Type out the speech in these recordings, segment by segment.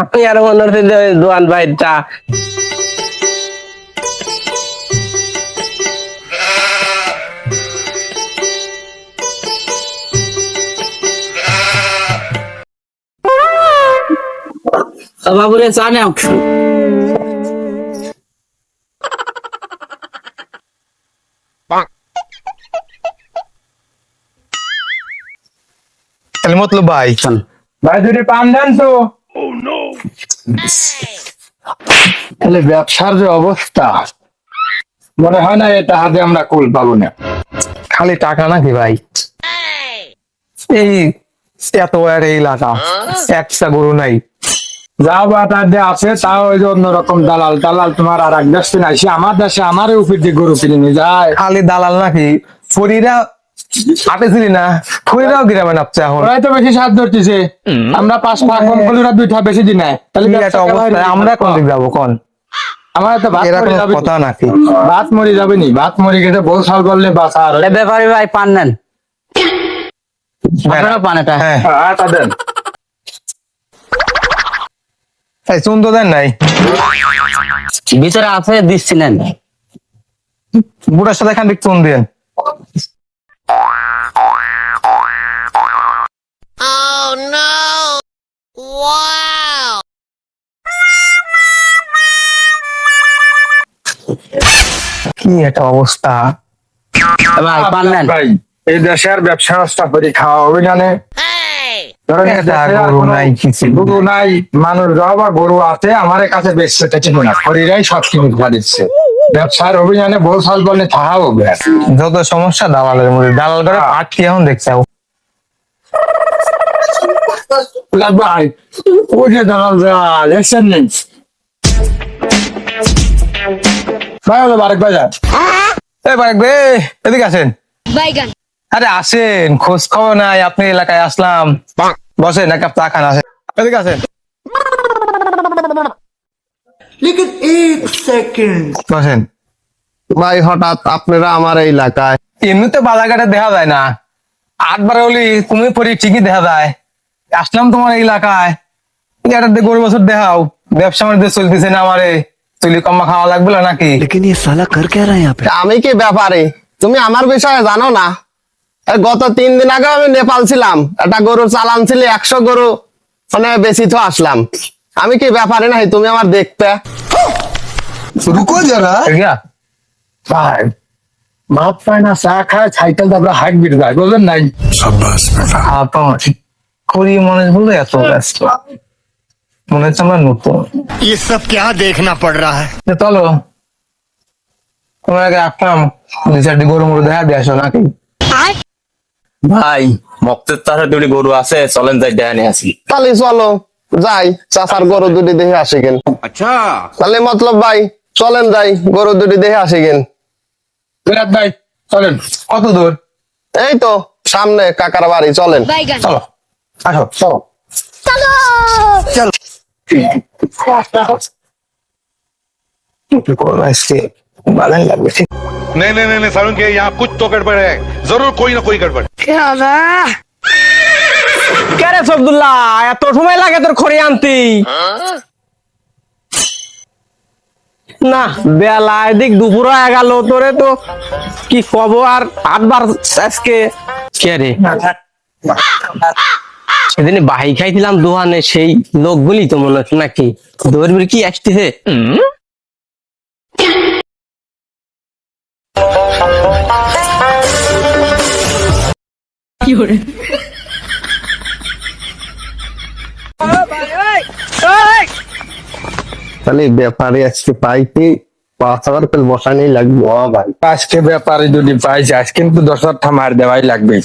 আমি আর মনে হচ্ছে জোয়ান ভাইটা। বাবুরে চা নাও। ভাই। ভাই দুটি পান দেন তো। তাহলে ব্যবসার যে অবস্থা মনে হয় না এটা হাতে আমরা কুল পাবো না। খালি টাকা নাকি ভাই? এই এত বড় এই এলাকা একটা গরু নাই। যা বা তার আছে তাও ওই যে অন্যরকম দালাল দালাল তোমার আর এক দেশ আমার দেশে আমার উপর দিয়ে গরু কিনে যায়। খালি দালাল নাকি? ফরিরা হাটে ছিলি না। ফরিরাও গ্রামে নাপছে এখন। ওরাই তো বেশি সাথ ধরতেছে। আমরা পাঁচ পা কম করলে দুইটা বেশি দিন তাহলে হয়? আমরা কোন দিক যাব কোন? আমার তো ভাত এরা মরে যাবে কথা নাকি? ভাত মরে যাবে নি। ভাত মরে গেছে বউ সাল বললে বাসা আর। ব্যাপারে ভাই পান নেন। আপনারা পান এটা। হ্যাঁ। হ্যাঁ, দেন। এই চুন তো দেন নাই। ভিতরে আছে দিচ্ছি নেন। বুড়ার সাথে খান চুন দেন। কি একটা অবস্থা? ভাই ভাই এই দেশে আর ব্যবসা ব্যবস্থা করে খাওয়া হবে জানে ধরেন এই এটা দেশে আর গরু নাই, কিছু গরু নাই মানুষ যাওয়া বা গরু আছে আমার কাছে না। শরীরাই সব কিনে দিচ্ছে। ব্যবসার অভিযানে বহু সাল বলে থাকা হবে যত সমস্যা দালালের মধ্যে দালাল করে পাট কি এখন দেখছে। ভাই যে দালাল দেখছেন নেই ভাই হলো বারেক বাজার এই বারেক বে এদিকে আসেন। বাইগান আরে আসেন খোঁজ খবর নাই আপনি এলাকায় আসলাম। বসেন এক কাপ চা খান আসেন। এদিকে আসেন। বসেন। ভাই হঠাৎ আপনারা আমার এই এলাকায় এমনিতে বাজারঘাটে দেখা যায় না। আটবার হলি তুমি পরি ঠিকই দেখা যায়। আসলাম তোমার এই এলাকায় এটা দিয়ে গরু বছর দেখাও ব্যবসা বাণিজ্য চলতেছে না আমারে তুলি কম্মা খাওয়া লাগবে না নাকি लेकिन ये साला कर क्या रहा है यहाँ पे আমি কি ব্যাপারে তুমি আমার বিষয়ে জানো না এই গত তিন দিন আগে আমি নেপাল ছিলাম একটা গরু চালান ছিল একশো গরু মানে বেশি তো আসলাম আমি কি ব্যাপারে নাই তুমি আমার দেখতে রুকো যারা এগিয়া? ভাই ভাত পায় না চা খায় সাইকেল তারপরে হাইট বিট যায় বুঝলেন নাই আপা করি করি মনে হলো এত ব্যস্ত। মনে হচ্ছে আমরা নতুন। এসব কে দেখা পড় রা চলো। গরু মরু দেখা দিয়ে আসো নাকি? ভাই মক্তের দুটি গরু আছে চলেন যাই দেখা নিয়ে আসি। তাহলে চলো যাই চাচার গরু দুটি দেখে আসে কেন আচ্ছা। তাহলে মতলব ভাই চলেন যাই গরু দুটি দেখে আসে কেন ভাই চলেন। কত দূর? এই তো সামনে কাকার বাড়ি চলেন। চলো। আসো চলো চলো করবো আজকে ভালোই লাগবে ঠিক नहीं नहीं नहीं नहीं सारुण के यहाँ कुछ तो गड़बड़ है जरूर कोई ना कोई गड़बड़ কেরে সবদুল্লাহ এত সময় লাগে তোর খড়ি আনতি না বেলা এদিক দুপুর হয়ে গেল তোরে তো কি কব আর আটবার আজকে কে রে সেদিন বাহি খাইছিলাম দোকানে সেই লোকগুলি তো মনে হচ্ছে নাকি দৌড়বির কি আসতেছে? তাহলে ব্যাপারে আজকে পাইতে পাঁচ হাজার পেল বসানি লাগবে। ভাই আজকে ব্যাপারে যদি পাইছে আজকে কিন্তু দশ হাজার থামার দেওয়াই লাগবে।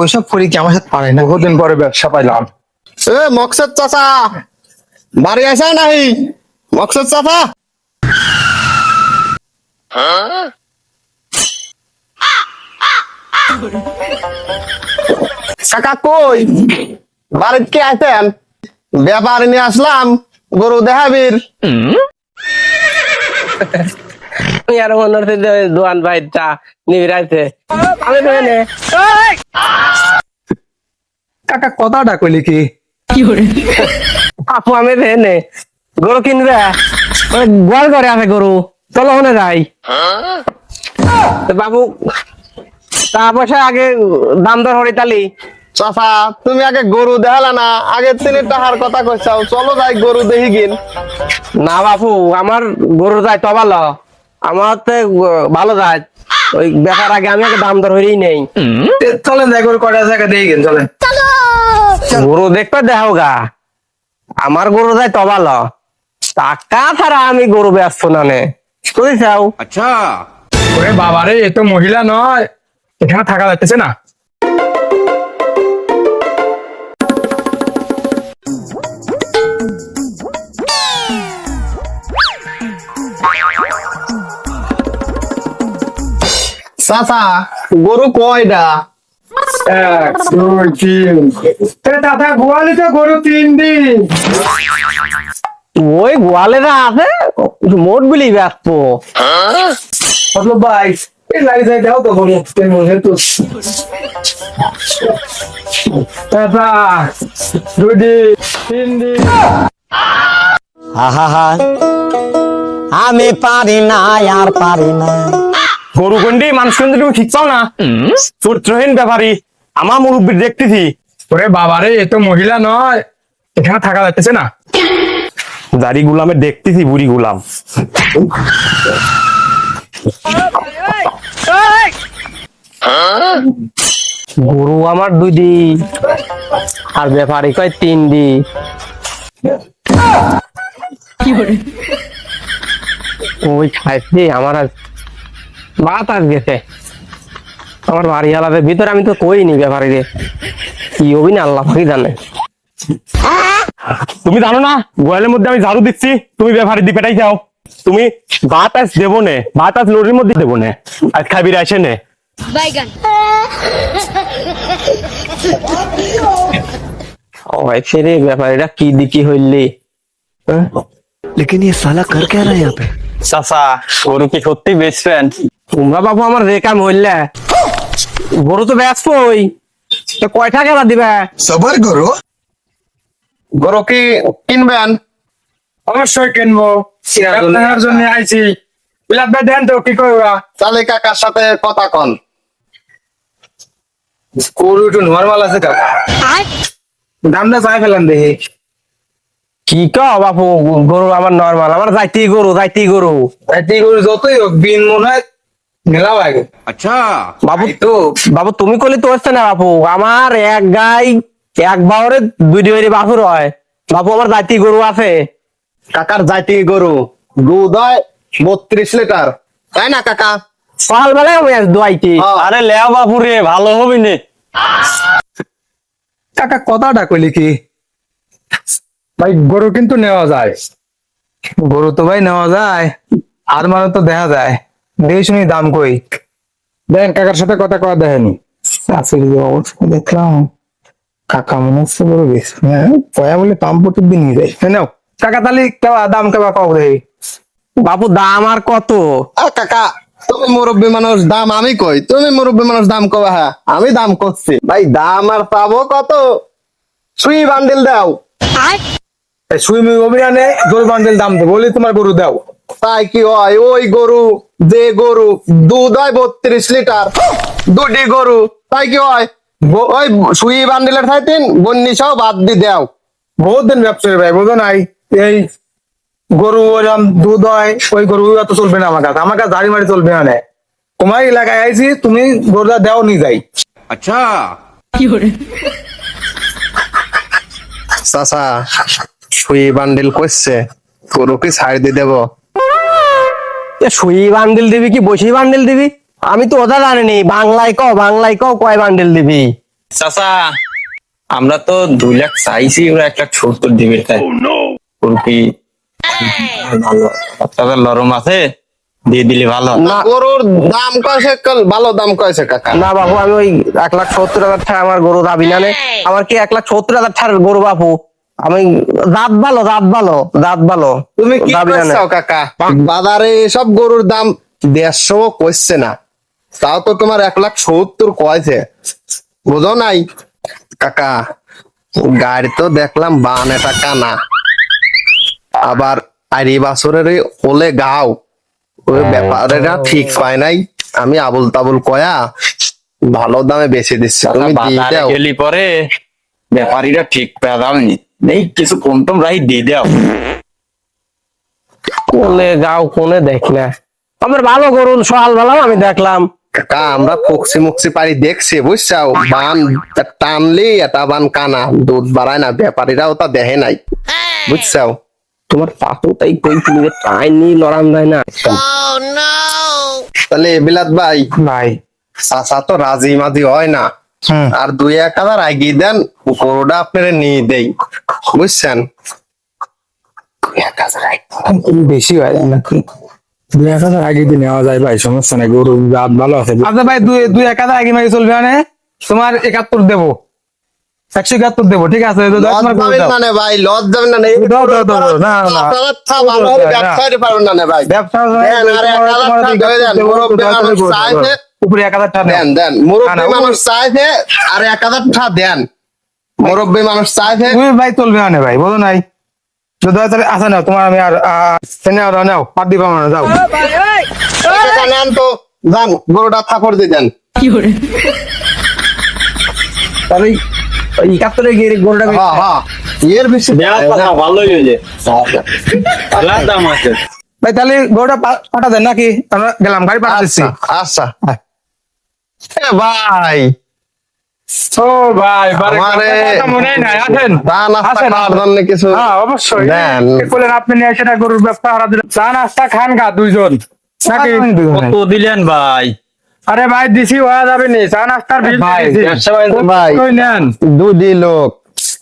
ওইসব করি কি আমার সাথে পারে না? বহুদিন পরে ব্যবসা পাইলাম। এ মকসদ চাচা বাড়ি আসা নাই? মকসদ চাচা। কাকা কই? বাড়িতে কে আছেন? ব্যাপার নিয়ে আসলাম গরু দেখাবির। আর মনে হচ্ছে যে ওই জোয়ান নিবিড়াইছে। আমি এনে কাকা কথাটা কইলি কি? আপু আমি নে গরু কিনবে? গোয়াল ঘরে আছে গরু। চলো ওখানে যাই। বাবু তা পয়সা আগে দাম দর হরি তালি। চাচা তুমি আগে গরু দেখালা না। আগে তিনি টাকার কথা কইছাও। চলো যাই গরু দেখি গিন। না বাপু আমার গরু যাই তো ভালো আমার তো ভালো যায় ওই বেকার আগে আমি দাম দর হরেই নেই। চলেন কটা জায়গা দিয়ে গেন চলেন। গরু দেখবে দেখো গা। আমার গরু যায় তো ভালো টাকা ছাড়া আমি গরু ব্যস্ত না নে। বুঝছাও? ওরে বাবারে এ তো মহিলা নয়। এখানে থাকা যাচ্ছে না। চাচা গরু কয়টা? এক দুই তিন। এ দাদা গোয়ালি তো গরু তিন দিন। ওই গোয়ালেরা আছে মোট বিলি ব্যস্ত। মতলব ভাই এই লাইট দাও তো গরু। তেল দাদা দুই দিন তিন দিন। আমি পারি না আর পারি না। গরু গন্ডি মানুষ কিন্তু তুমি ঠিক চাও না? চরিত্রহীন ব্যাপারী আমার মুরব্বী দেখতেছি। ওরে বাবারে এ তো মহিলা নয়। এখানে থাকা যাচ্ছে না। দাড়ি গুলামে দেখতেছি বুড়ি গুলাম। গরু আমার দুই দি। আর ব্যাপারী কয় তিন দি। ওই খাইছি আমার আজ বাতাস গেছে আমার বাড়ি আলাদা ভিতরে আমি তো কইনি ব্যাপারী রে কি হবি না আল্লাহ পাকি জানে তুমি জানো না গোয়ালের মধ্যে আমি ঝাড়ু দিচ্ছি তুমি ব্যাপারে দি পেটাই যাও তুমি ভাত আজ দেবো নে ভাত আজ লরির মধ্যে দেবো নে আজ খাবি আসে নে বাইগান ও ভাই ছেড়ে ব্যাপারীরা কি দিকি হইলি लेकिन ये साला कर क्या रहा है यहाँ पे চাচা গরু কি সত্যি বেস্ট ফ্রেন্ড তোমরা বাবু আমার রেকাম হইলে গরু তো ব্যস্ত হই তো কয়টা খেলা দিবে? সবার করো গরু কি কিনবেন? অবশ্যই কিনবো। আপনার জন্য আইছি। বিলাপ দেন তো কি করবা তাহলে কাকার সাথে কথা কন। গরু একটু নর্মাল আছে কাকা। দামটা চাই ফেলাম দেখি। কি কও বাপু গরু আমার নর্মাল আমার যাইতেই গরু যাইতেই গরু। এটি গরু যতই হোক বিন মনে হয় মেলা লাগে বাবু এই তো। বাবু তুমি কলি তো হচ্ছে না বাপু আমার এক গাই এক বাউরে দুই দুই বাছুর হয়। বাপু আমার জাতি গরু আছে। কাকার জাতি গরু। দুধ হয় বত্রিশ লিটার। তাই না কাকা? সকাল বেলায় আমি আজ দোয়াইতি হ্যাঁ। আরে লেয়া বাপু রে ভালো হবে নে। কাকা কথাটা কইলি কি? ভাই গরু কিন্তু নেওয়া যায়। গরু তো ভাই নেওয়া যায়। আর মানে তো দেখা যায়। দেখে শুনি দাম কই? দেন কাকার সাথে কথা কওয়া দেখেনি। শাশুড়ি যে অবস্থা দেখলাম কাকা মনে হচ্ছে বড় বেশি। হ্যাঁ পয়া বলে পাম্প প্রতিদিন নিয়ে যায়। হ্যাঁ নাও। কাকা তাহলে কেবা দাম কেবা কব দেখি। বাপু দাম আর কত? আ কাকা তুমি মুরব্বী মানুষ দাম আমি কই? তুমি মুরব্বী মানুষ দাম কবে হ্যাঁ আমি দাম করছি। ভাই দাম আর পাবো কত? সুই বান্ডিল দাও। সুইমিং অভিযানে গরু বান্ডেল দাম দেবো বলি তোমার গরু দাও। তাই কি হয়? ওই গরু যে গরু দুধ হয় বত্রিশ লিটার দুটি গরু তাই কি হয়? ওই সুই বান্ডিলের ঠাই তিন বন্নি সহ বাদ দি দাও। বহুত দিন ব্যবসায়ী ভাই বোঝো নাই? এই গরু ওরম দুধ হয় ওই গরু এত চলবে না আমার কাছে। আমার কাছে দাড়ি মারি চলবে না তোমার এলাকায় আইছি তুমি গরুটা দেও নি যাই। চাচা সুই বান্ডিল করছে গরু কি ছাড় দিয়ে দেবো। এ সুই বান্ডেল দিবি কি? বসি বান্ডেল দিবি? আমি তো ওটা জানিনি বাংলায় কও বাংলায় কও কয় বান্ডেল দিবি? চাচা আমরা তো দুই লাখ চাইছি ওরা এক লাখ সত্তর দিবে তাই। কি ভালো। বাচ্চাদের নরম আছে দিয়ে দিলে ভালো। না। গরুর দাম কয়েছে ভালো দাম কয়েছে কাকা? না বাবু আমি ওই এক লাখ সত্তর হাজার টাকা আমার গরু দাবি না আমার কি এক লাখ সত্তর হাজার টাকার গরু বাপু? আমি দাঁত ভালো দাঁত ভালো দাঁত ভালো। তুমি কি করছ কাকা? বাজারে সব গরুর দাম দেড়শো কইছে না। তাও তো তোমার এক লাখ সত্তর কয়েছে। বুঝো নাই কাকা? গাড়ি তো দেখলাম বান এটা কানা আবার আরি বাছরের ওলে গাও। ওই ব্যাপারেরা ঠিক পায় নাই। আমি আবুল তাবুল কয়া ভালো দামে বেচে দিচ্ছি। তুমি দিয়ে পরে ব্যাপারীরা ঠিক পেয়ে পেদালনি এই কিছু কম টম রাই দিয়ে দাও। কোনে গাও কোনে দেখ না। আমার ভালো গরু সকাল বেলাও আমি দেখলাম। কাকা আমরা ফক্সি মুক্সি পারি দেখছি বুঝছাও? বান টানলি এটা বান কানা। দুধ বাড়ায় না ব্যাপারীরাও তা দেখে নাই। বুঝছাও? তোমার পাতো তাই কই তুমি টাইনি লড়াম যায় না। তাহলে এবিলাক ভাই ভাই। চাচা তো রাজি মাজি হয় না। আর দুই এক হাজার আগিয়ে দেন গরুটা আপনারা নিয়ে দেই বুঝছেন? বেশি হয় নাকি দুই এক হাজার আগে দিয়ে নেওয়া যায় ভাই সমস্যা নাই গরু জাত ভালো আছে। আচ্ছা ভাই দুই দুই এক হাজার আগে মাগে চলবে মানে? তোমার একাত্তর দেবো। একশো একাত্তর দেবো ঠিক আছে? তো দশ লজ মার্ক করে যাবেন দাও। না ভাই লজ যাবেন। উপরে এক হাজার টাকা দেন দেন দেন মুরব্বী মানুষ চাইছে আর এক হাজার টাকা দেন। মুরব্বী মানুষ চাইছে তুমি ভাই চলবে মানে ভাই বলো নাই। যদি তাহলে আসা নাও তোমার আমি আর আহ, নাও নাও, পার দিবা মানে যাও। টাকা নেন তো যান গরুটা থাপড় দিয়ে দেন। একাত্তরে গিয়ে গরুটা হ্যাঁ হ্যাঁ। এর বেশি ভালোই হয়েছে দাম আছে। ভাই তাহলে গরুটা পাঠা দেন নাকি? আমরা গেলাম গাড়ি পাঠা দিচ্ছি। আচ্ছা আচ্ছা। হ্যাঁ। ভাই। ও ভাই মনে নাই আসেন। কিছু হ্যাঁ অবশ্যই। দেন। আপনি নিয়ে এসে গরুর ব্যবসা হারা দিলেন। চা নাস্তা খান গা দুইজন। নাকি? কত দিলেন ভাই? আরে ভাই দিছি যাবে নি। চা নাস্তার বিল ভাই, দুদি লোক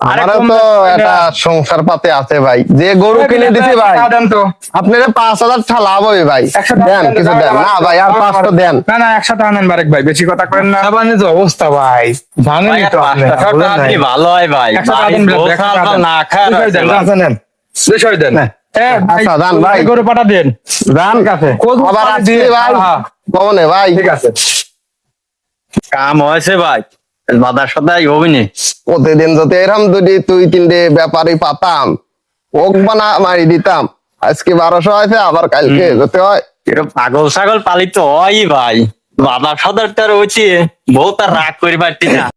আমারও তো একটা সংসার পাতে আছে ভাই। যে গরু কিনে দিছি ভাই দেন তো। আপনারা পাঁচ হাজার টাকা লাভ হবে ভাই। দেন কিছু দেন। না ভাই আর পাঁচটা দেন। না না একশো টাকা নেন বারেক ভাই বেশি কথা করেন না। অবস্থা ভাই। জানেন তো ভালো হয় ভাই। না খায় দেন, আচ্ছা নেন। দেন। আচ্ছা, দান ভাই। গরু পাঠা দেন। দান। আছে। আবার আসছি ভাই। হ্যাঁ, ভাই। ঠিক আছে। কাম হয়েছে ভাই। বাজার সদাই হবে নি? প্রতিদিন যদি এরকম দুটি তুই তিনটে ব্যাপারই পাতাম ওক বানা মারি দিতাম আজকে বারোশো হয়েছে আবার কালকে যেতে হয়। পাগল ছাগল পালিত হয় ভাই। বাজার সদার তার হচ্ছে বউ তার রাগ করি পারতি না